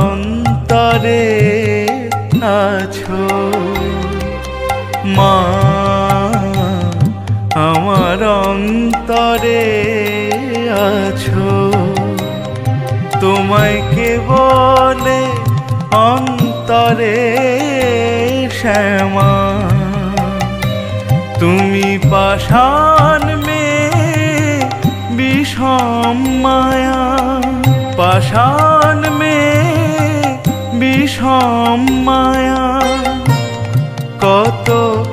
অন্তরে আছো। মা, আমার অন্তরে আছো। তোমায় কে বলে অন্তরে শ্যামা? তুমি পাষাণ মে বিষম মায়া। পাষাণ বিষম মায়া কত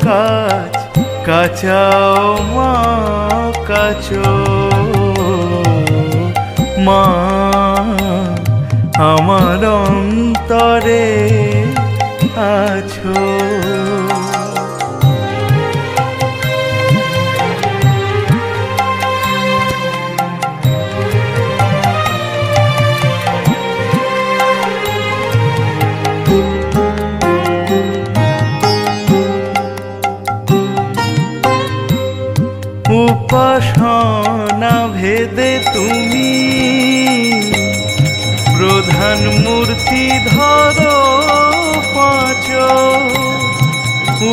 কাজ কাচাও মা কাচো। মা আমার অন্তরে আছো।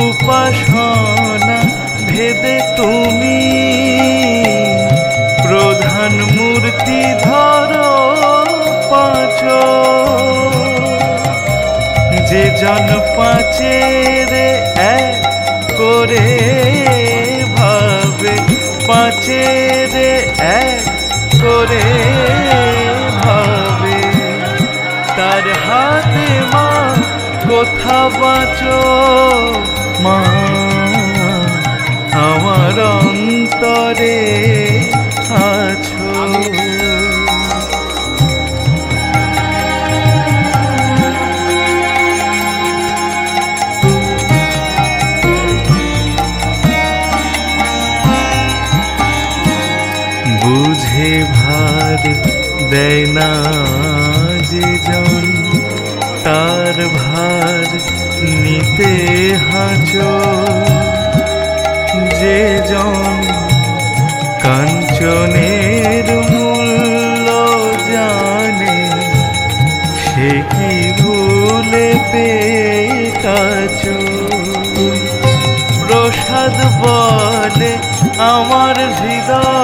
উপাসনা ভেদে তুমি প্রধান মূর্তি ধরো পাঁচ। যে জন পাঁচের এক করে ভাবে, পাঁচের এক করে ভাবে, তার হাতে মা কোথা বাঁচো? মা আমার অন্তরে আছো। বুঝে ভার দেয় না যে জন নিতে হাঁচ। যে জন কাঞ্চনের মূল্য জানে, সে কি ভুলে পেয়ে কাজ প্রসাদ বলে আমার হৃদয়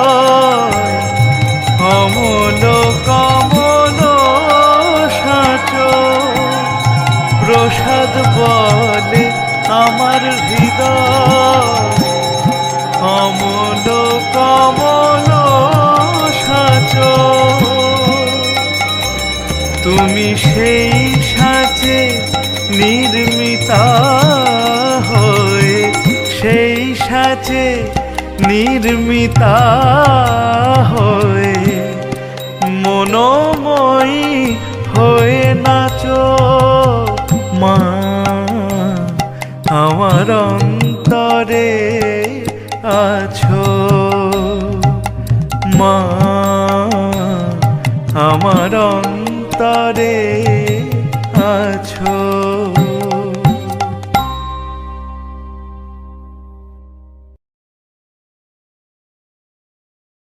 সেই সাঁচে নির্মিতা হয়ে, সেই সাঁচে নির্মিতা হয়ে মনোময়ী হয়ে নাচো মা। আমার অন্তরে আছো মা। আমার অন্তরে আছো